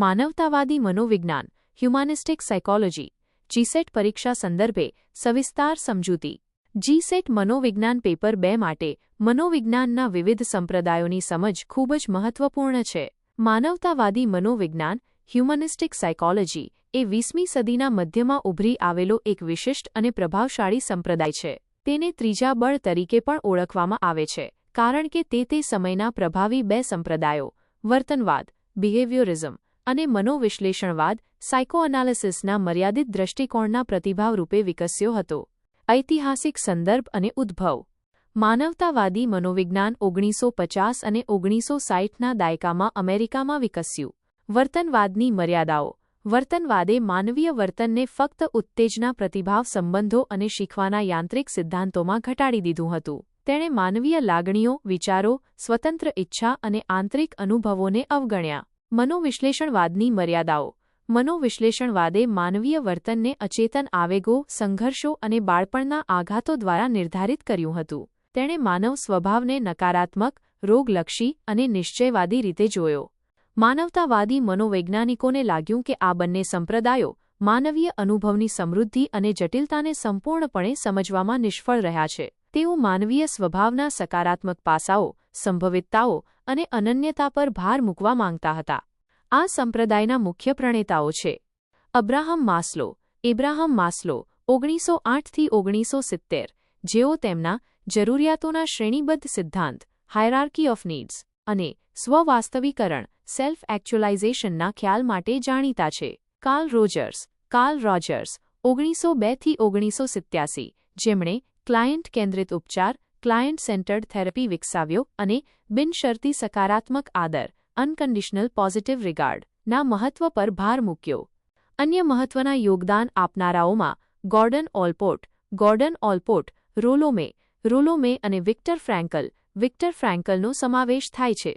માનવતાવાદી મનોવિજ્ઞાન, હ્યુમાનિસ્ટિક psychology, GSET પરીક્ષા સંદર્ભે સવિસ્તાર સમજૂતી. જીસેટ મનોવિજ્ઞાન પેપર બે માટે મનોવિજ્ઞાનના વિવિધ સંપ્રદાયોની સમજ ખૂબ જ મહત્વપૂર્ણ છે. માનવતાવાદી મનોવિજ્ઞાન, હ્યુમનિસ્ટિક સાયકોલોજી એ વીસમી સદીના મધ્યમાં ઉભરી આવેલો એક વિશિષ્ટ અને પ્રભાવશાળી સંપ્રદાય છે. તેને ત્રીજા બળ તરીકે પણ ઓળખવામાં આવે છે, કારણ કે તે તે સમયના પ્રભાવી બે સંપ્રદાયો, વર્તનવાદ, બિહેવિયોરિઝમ અને મનોવિશ્લેષણવાદ સાયકોઅનાલિસિસના મર્યાદિત દ્રષ્ટિકોણના પ્રતિભાવ રૂપે વિકસ્યો હતો. ઐતિહાસિક સંદર્ભ અને ઉદ્ભવ. માનવતાવાદી મનોવિજ્ઞાન ઓગણીસો પચાસ અને ઓગણીસો સાઠના દાયકામાં અમેરિકામાં વિકસ્યું. વર્તનવાદની મર્યાદાઓ. વર્તનવાદે માનવીય વર્તનને ફક્ત ઉત્તેજના પ્રતિભાવ સંબંધો અને શીખવાના યાંત્રિક સિદ્ધાંતોમાં ઘટાડી દીધું હતું. તેણે માનવીય લાગણીઓ, વિચારો, સ્વતંત્ર ઇચ્છા અને આંતરિક અનુભવોને અવગણ્યા. મનોવિશ્લેષણવાદની મર્યાદાઓ. મનોવિશ્લેષણવાદે માનવીય વર્તનને અચેતન આવેગો, સંઘર્ષો અને બાળપણના આઘાતો દ્વારા નિર્ધારિત કર્યું હતું. તેણે માનવ સ્વભાવને નકારાત્મક, રોગલક્ષી અને નિશ્ચયવાદી રીતે જોયો. માનવતાવાદી મનોવૈજ્ઞાનિકોને લાગ્યું કે આ બંને સંપ્રદાયો માનવીય અનુભવની સમૃદ્ધિ અને જટિલતાને સંપૂર્ણપણે સમજવામાં નિષ્ફળ રહ્યા છે. તેઓ માનવીય સ્વભાવના સકારાત્મક પાસાઓ, સંભવિતતાઓ અને અનન્યતા પર ભાર મૂકવા માંગતા હતા. આ સંપ્રદાયના મુખ્ય પ્રણેતાઓ છે. Abraham Maslow. ઇબ્રાહમ માસ્લો, ઓગણીસો આઠથી ઓગણીસો સિત્તેર, જેઓ તેમના જરૂરિયાતોના શ્રેણીબદ્ધ સિદ્ધાંત હાયરાર્કી ઓફ નીડ્સ અને સ્વવાસ્તવીકરણ સેલ્ફ એક્ચ્યુલાઇઝેશનના ખ્યાલ માટે જાણીતા છે. Karl Rogers. કાર્લ રોજર્સ, ઓગણીસો બેથી ઓગણીસો સિત્યાસી, જેમણે ક્લાયન્ટ કેન્દ્રિત ઉપચાર ક્લાયન્ટ સેન્ટર્ડ થેરપી વિકસાવ્યો અને બિનશરતી સકારાત્મક આદર, અનકન્ડિશનલ પોઝિટિવ રિગાર્ડ, ના મહત્વ પર ભાર મૂક્યો. અન્ય મહત્વના યોગદાન આપનારાઓમાં ગોર્ડન ઓલ્પોર્ટ ગોર્ડન ઓલ્પોર્ટ રોલોમે રોલોમે અને વિક્ટર ફ્રેન્કલ, વિક્ટર ફ્રેન્કલનો સમાવેશ થાય છે.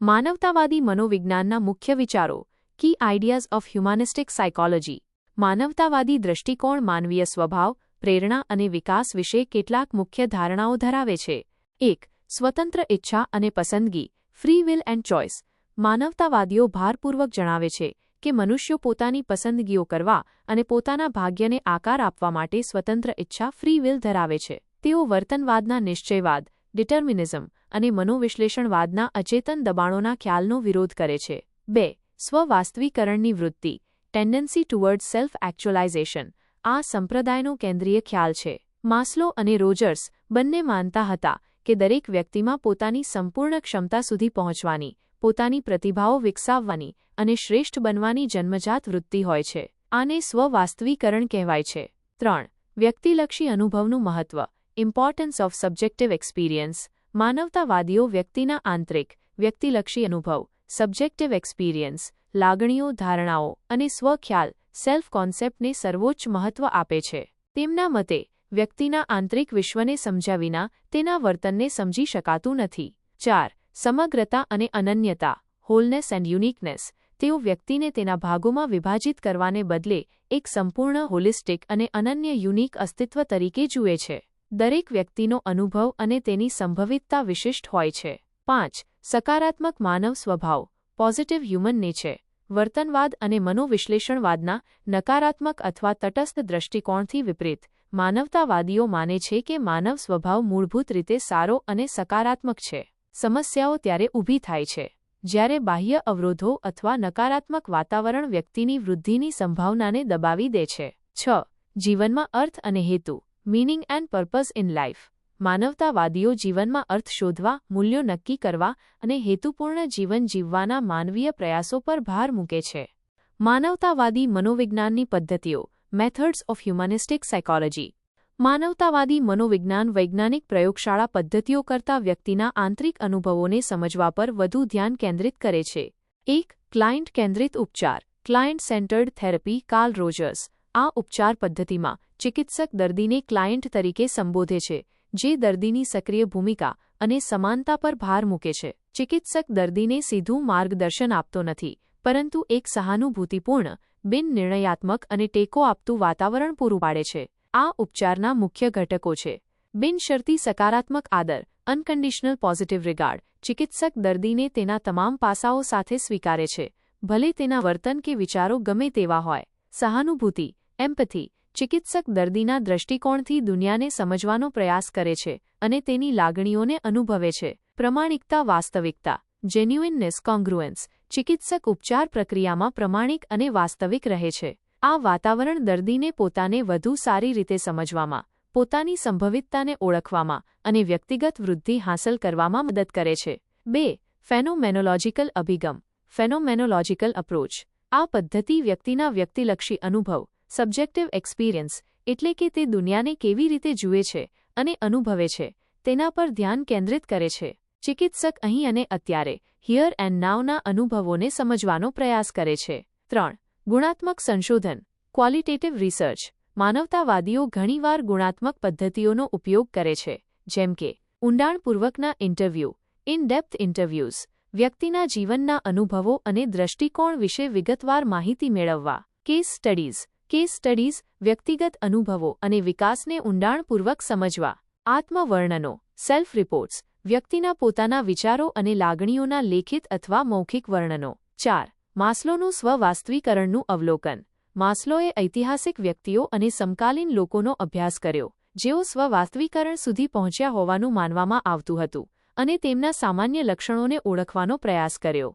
માનવતાવાદી મનોવિજ્ઞાનના મુખ્ય વિચારો, key ideas of humanistic psychology, માનવતાવાદી દૃષ્ટિકોણ માનવીય સ્વભાવ પ્રેરણા અને વિકાસ વિશે કેટલાક મુખ્ય ધારણાઓ ધરાવે છે. એક, સ્વતંત્ર ઇચ્છા અને પસંદગી ફ્રી વિલ એન્ડ ચોઇસ માનવતાવાદીઓ ભારપૂર્વક જણાવે છે કે મનુષ્યો પોતાની પસંદગીઓ કરવા અને પોતાના ભાગ્યને આકાર આપવા માટે સ્વતંત્ર ઇચ્છા ફ્રી વિલ ધરાવે છે. તેઓ વર્તનવાદના નિશ્ચયવાદ ડિટર્મિનિઝમ અને મનોવિશ્લેષણવાદના અચેતન દબાણોના ખ્યાલનો વિરોધ કરે છે. બે, સ્વવાસ્તવીકરણની વૃત્તિ ટેન્ડન્સી ટુવર્ડ સેલ્ફ એક્ચ્યુલાઇઝેશન આ સંપ્રદાયનો કેન્દ્રીય ખ્યાલ છે. માસ્લો અને રોજર્સ બંને માનતા હતા કે દરેક વ્યક્તિમાં પોતાની સંપૂર્ણ ક્ષમતા સુધી પહોંચવાની, પોતાની પ્રતિભાઓ વિકસાવવાની અને શ્રેષ્ઠ બનવાની જન્મજાત વૃત્તિ હોય છે. આને સ્વવાસ્તવીકરણ કહેવાય છે. ત્રણ, વ્યક્તિલક્ષી અનુભવનું મહત્વ. ઇમ્પોર્ટન્સ ઓફ સબ્જેક્ટિવ એક્સપિરિયન્સ માનવતાવાદીઓ વ્યક્તિના આંતરિક, વ્યક્તિલક્ષી અનુભવ. સબ્જેક્ટિવ એક્સપિરિયન્સ લાગણીઓ, ધારણાઓ અને સ્વખ્યાલ સેલ્ફ કોન્સેપ્ટને સર્વોચ્ચ મહત્વ આપે છે. તેમના મતે, વ્યક્તિના આંતરિક વિશ્વને સમજ્યા વિના તેના વર્તનને સમજી શકાતું નથી. ચાર, સમગ્રતા અને અનન્યતા હોલનેસ એન્ડ યુનિકનેસ તેઓ વ્યક્તિને તેના ભાગોમાં વિભાજિત કરવાને બદલે એક સંપૂર્ણ હોલિસ્ટિક અને અનન્ય યુનિક અસ્તિત્વ તરીકે જુએ છે. દરેક વ્યક્તિનો અનુભવ અને તેની સંભવિતતા વિશિષ્ટ હોય છે. પાંચ, સકારાત્મક માનવ સ્વભાવ પોઝિટિવ હ્યુમન નેચર વર્તનવાદ અને મનોવિશ્લેષણવાદના નકારાત્મક અથવા તટસ્થ દ્રષ્ટિકોણથી વિપરીત, માનવતાવાદીઓ માને છે કે માનવ સ્વભાવ મૂળભૂત રીતે સારો અને સકારાત્મક છે. સમસ્યાઓ ત્યારે ઊભી થાય છે. જ્યારે બાહ્ય અવરોધો અથવા નકારાત્મક વાતાવરણ વ્યક્તિની વૃદ્ધિની સંભાવનાને દબાવી દે છે. છ. જીવનમાં અર્થ અને હેતુ meaning and purpose in life માનવતાવાદીઓ જીવનમાં અર્થ શોધવા, મૂલ્યો નક્કી કરવા અને હેતુપૂર્ણ જીવન જીવવાના માનવીય પ્રયાસો પર ભાર મૂકે છે. માનવતાવાદી મનોવિજ્ઞાનની પદ્ધતિઓ મેથડ્સ ઓફ હ્યુમનિસ્ટિક સાયકોલોજી માનવતાવાદી મનોવિજ્ઞાન વૈજ્ઞાનિક પ્રયોગશાળા પદ્ધતિઓ કરતા વ્યક્તિના આંતરિક અનુભવોને સમજવા પર વધુ ધ્યાન કેન્દ્રિત કરે છે. એક, ક્લાયન્ટ કેન્દ્રિત ઉપચાર, client centred therapy, Carl Rogers. આ ઉપચાર પદ્ધતિમાં ચિકિત્સક દર્દીને ક્લાયન્ટ તરીકે સંબોધે છે. જે દર્દીની સક્રિય ભૂમિકા અને સમાનતા પર ભાર મૂકે છે. ચિકિત્સક દર્દીને સીધું માર્ગદર્શન આપતો નથી, પરંતુ એક સહાનુભૂતિપૂર્ણ, બિન નિર્ણયાત્મક અને ટેકો આપતું વાતાવરણ પૂરું પાડે છે. આ ઉપચારના મુખ્ય ઘટકો છે. બિનશરતી સકારાત્મક આદર અનકન્ડિશનલ પોઝિટિવ રિગાર્ડ ચિકિત્સક દર્દીને તેના તમામ પાસાઓ સાથે સ્વીકારે છે. ભલે તેના વર્તન કે વિચારો ગમે તેવા હોય. સહાનુભૂતિ એમ્પથી ચિકિત્સક દર્દીના દ્રષ્ટિકોણથી દુનિયાને સમજવાનો પ્રયાસ કરે છે અને તેની લાગણીઓને અનુભવે છે. પ્રમાણિકતા વાસ્તવિકતા જેન્યુઇનનેસ કોંગ્રુએન્સ ચિકિત્સક ઉપચાર પ્રક્રિયામાં પ્રમાણિક અને વાસ્તવિક રહે છે. આ વાતાવરણ દર્દીને પોતાને વધુ સારી રીતે સમજવામાં, પોતાની સંભવિતતાને ઓળખવામાં અને વ્યક્તિગત વૃદ્ધિ હાંસલ કરવામાં મદદ કરે છે. બે, ફેનોમેનોલોજિકલ અભિગમ, ફેનોમેનોલોજિકલ અપ્રોચ. આ પદ્ધતિ વ્યક્તિના વ્યક્તિલક્ષી અનુભવ સબ્જેક્ટિવ એક્સપિરિયન્સ એટલે કે તે દુનિયાને કેવી રીતે જુએ છે અને અનુભવે છે, તેના પર ધ્યાન કેન્દ્રિત કરે છે. ચિકિત્સક અહીં અને અત્યારે, હિયર એન્ડ નાવના અનુભવોને સમજવાનો પ્રયાસ કરે છે. ત્રણ, ગુણાત્મક સંશોધન ક્વોલિટેટિવ રિસર્ચ માનવતાવાદીઓ ઘણીવાર ગુણાત્મક પદ્ધતિઓનો ઉપયોગ કરે છે, જેમ કે, ઊંડાણપૂર્વકના ઇન્ટરવ્યૂ ઇન ડેપ્થ ઇન્ટરવ્યૂઝ વ્યક્તિના જીવનના અનુભવો અને દૃષ્ટિકોણ વિશે વિગતવાર માહિતી મેળવવા. કેસ સ્ટડીઝ કેસ સ્ટડીઝ, વ્યક્તિગત અનુભવો અને વિકાસને ઊંડાણપૂર્વક સમજવા. આત્મવર્ણનો, સેલ્ફ રિપોર્ટ્સ, વ્યક્તિના પોતાના વિચારો અને લાગણીઓના લેખિત અથવા મૌખિક વર્ણનો. ચાર, માસ્લોનું સ્વવાસ્તવીકરણનું અવલોકન. માસ્લોએ ઐતિહાસિક વ્યક્તિઓ અને સમકાલીન લોકોનો અભ્યાસ કર્યો, જેઓ સ્વવાસ્તવીકરણ સુધી પહોંચ્યા હોવાનું માનવામાં આવતું હતું અને તેમના સામાન્ય લક્ષણોને ઓળખવાનો પ્રયાસ કર્યો.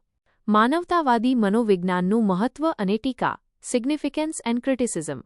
માનવતાવાદી મનોવિજ્ઞાનનું મહત્વ અને ટીકા. સિગ્નિફિકન્સ એન્ડ ક્રિટિસિઝમ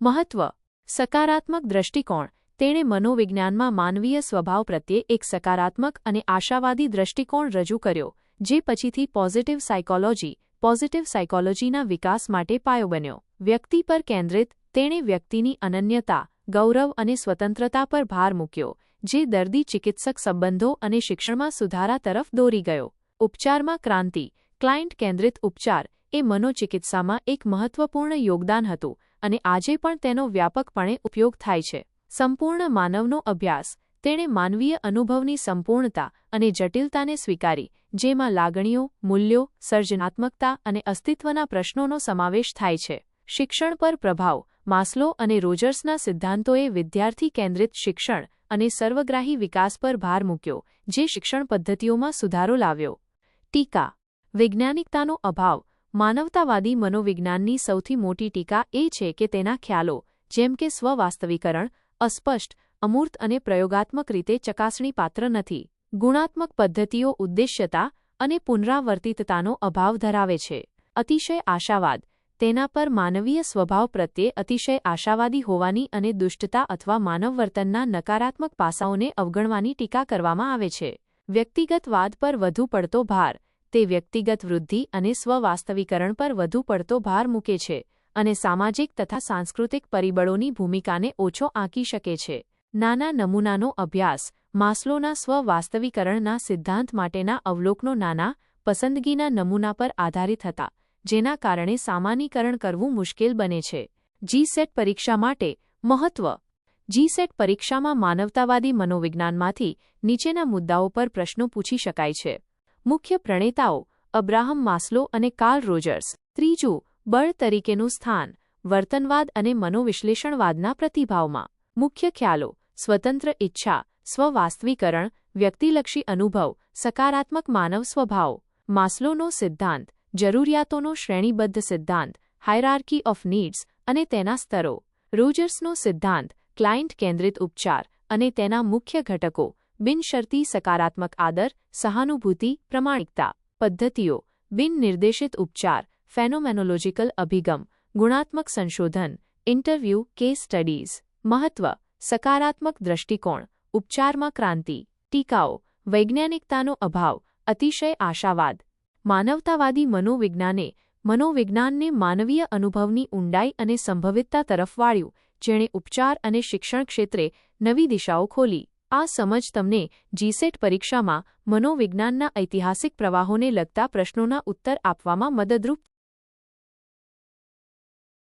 મહત્વ. સકારાત્મક દ્રષ્ટિકોણ. તેણે મનોવિજ્ઞાનમાં માનવીય સ્વભાવ પ્રત્યે એક સકારાત્મક અને આશાવાદી દૃષ્ટિકોણ રજૂ કર્યો, જે પછીથી પોઝિટિવ સાયકોલોજી પોઝિટિવ સાયકોલોજીના વિકાસ માટે પાયો બન્યો. વ્યક્તિ પર કેન્દ્રિત, તેણે વ્યક્તિની અનન્યતા, ગૌરવ અને સ્વતંત્રતા પર ભાર મૂક્યો, જે દર્દી ચિકિત્સક સંબંધો અને શિક્ષણમાં સુધારા તરફ દોરી ગયો. ઉપચારમાં ક્રાંતિ. ક્લાયન્ટ કેન્દ્રિત ઉપચાર. એ મનોચિકિત્સામાં એક મહત્વપૂર્ણ યોગદાન હતું અને આજે પણ તેનો વ્યાપકપણે ઉપયોગ થાય છે. સંપૂર્ણ માનવનો અભ્યાસ, તેણે માનવીય અનુભવની સંપૂર્ણતા અને જટિલતાને સ્વીકારી, જેમાં લાગણીઓ, મૂલ્યો, સર્જનાત્મકતા અને અસ્તિત્વના પ્રશ્નોનો સમાવેશ થાય છે. શિક્ષણ પર પ્રભાવ, માસ્લો અને રોજર્સના સિદ્ધાંતોએ વિદ્યાર્થી કેન્દ્રિત શિક્ષણ અને સર્વગ્રાહી વિકાસ પર ભાર મૂક્યો, જે શિક્ષણ પદ્ધતિઓમાં સુધારો લાવ્યો. ટીકા, વૈજ્ઞાનિકતાનો અભાવ માનવતાવાદી મનોવિજ્ઞાનની સૌથી મોટી ટીકા એ છે કે તેના ખ્યાલો, જેમ કે સ્વવાસ્તવીકરણ, અસ્પષ્ટ, અમૂર્ત અને પ્રયોગાત્મક રીતે ચકાસણીપાત્ર નથી, ગુણાત્મક પદ્ધતિઓ ઉદ્દેશ્યતા અને પુનરાવર્તિતતાનો અભાવ ધરાવે છે. અતિશય આશાવાદ, તેના પર માનવીય સ્વભાવ પ્રત્યે અતિશય આશાવાદી હોવાની અને દુષ્ટતા અથવા માનવ વર્તનના નકારાત્મક પાસાઓને અવગણવાની ટીકા કરવામાં આવે છે. વ્યક્તિગતવાદ પર વધુ પડતો ભાર તે વ્યક્તિગત વૃદ્ધિ અને સ્વવાસ્તવીકરણ પર વધુ પડતો ભાર મૂકે છે અને સામાજિક તથા સાંસ્કૃતિક પરિબળોની ભૂમિકાને ઓછો આંકી શકે છે. નાના નમૂનાનો અભ્યાસ, માસ્લોના સ્વવાસ્તવીકરણના સિદ્ધાંત માટેના અવલોકનો નાના, પસંદગીના નમૂના પર આધારિત હતા, જેના કારણે સામાન્યીકરણ કરવું મુશ્કેલ બને છે. જીસેટ પરીક્ષા માટે મહત્વ. જીસેટ પરીક્ષામાં માનવતાવાદી મનોવિજ્ઞાનમાંથી નીચેના મુદ્દાઓ પર પ્રશ્નો પૂછી શકાય છે. મુખ્ય પ્રણેતાઓ અબ્રાહમ માસ્લો અને કાર્લ રોજર્સ. ત્રીજું, બળ તરીકેનું સ્થાન, વર્તનવાદ અને મનોવિશ્લેષણવાદના પ્રતિભાવમાં. મુખ્ય ખ્યાલો, સ્વતંત્ર ઇચ્છા સ્વવાસ્તવીકરણ, વ્યક્તિલક્ષી અનુભવ, સકારાત્મક માનવ સ્વભાવ. માસ્લોનો સિદ્ધાંત, જરૂરિયાતોનો શ્રેણીબદ્ધ સિદ્ધાંત, હાયરાર્કી ઓફ નીડ્સ અને તેના સ્તરો. રોજર્સનો સિદ્ધાંત, ક્લાયન્ટ કેન્દ્રિત ઉપચાર અને તેના મુખ્ય ઘટકો બિનશરતી સકારાત્મક આદર, સહાનુભૂતિ, પ્રમાણિકતા, પદ્ધતિઓ, બિનનિર્દેશિત ઉપચાર, ફેનોમેનોલોજીકલ અભિગમ, ગુણાત્મક સંશોધન, ઇન્ટરવ્યૂ, કેસ સ્ટડીઝ, મહત્વ, સકારાત્મક દ્રષ્ટિકોણ, ઉપચારમાં ક્રાંતિ, ટીકાઓ, વૈજ્ઞાનિકતાનો અભાવ, અતિશય આશાવાદ. માનવતાવાદી મનોવિજ્ઞાને મનોવિજ્ઞાનને માનવીય અનુભવની ઊંડાઈ અને સંભવિતતા તરફ વાળ્યું, જેણે ઉપચાર અને શિક્ષણ ક્ષેત્રે નવી દિશાઓ ખોલી. આ સમજ તમને જીસેટ પરીક્ષામાં મનોવિજ્ઞાનના ઐતિહાસિક પ્રવાહોને લગતા પ્રશ્નોના ઉત્તર આપવામાં મદદરૂપ